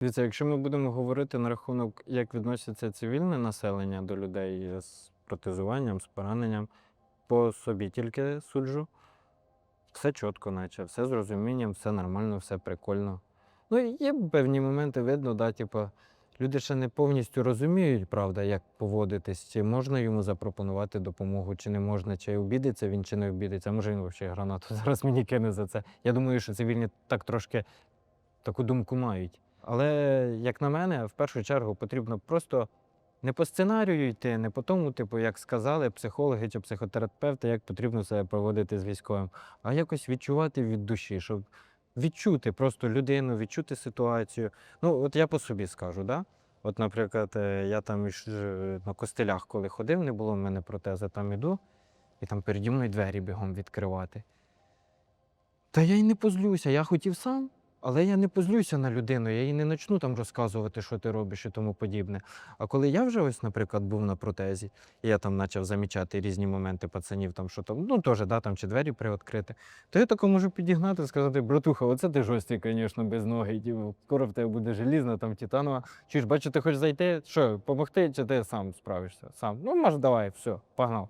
Дивіться, якщо ми будемо говорити на рахунок, як відноситься цивільне населення до людей з протезуванням, з пораненням, по собі тільки суджу. Все чітко, наче, все з розумінням, все нормально, все прикольно. Ну, є певні моменти, видно, да, типу, люди ще не повністю розуміють, правда, як поводитись, чи можна йому запропонувати допомогу, чи не можна, чи обідеться він, чи не обідеться. Може він взагалі гранату зараз мені кине за це. Я думаю, що цивільні так трошки таку думку мають. Але, як на мене, в першу чергу потрібно просто не по сценарію йти, не по тому, типу, як сказали психологи чи психотерапевти, як потрібно себе поводити з військовим, а якось відчувати від душі, щоб відчути просто людину, відчути ситуацію. Ну, от я по собі скажу, да? От, наприклад, е, я там е, на костелях, коли ходив, не було в мене протези, там іду, і там переді мною двері бігом відкривати. Та я й не позлюся, я хотів сам, але я не позлюся на людину, я їй не почну там розказувати, що ти робиш і тому подібне. А коли я вже ось, наприклад, був на протезі, і я там почав замічати різні моменти пацанів, там, що там, ну теж, да, там, чи двері приоткрити, то я тако можу підігнати і сказати, братуха, оце ти жорсткий, звісно, без ноги. Типу, скоро в тебе буде желізна, там титанова. Чи ж бачу, ти хочеш зайти? Що, помогти, чи ти сам справишся? Сам. Ну, може, давай, все, погнав.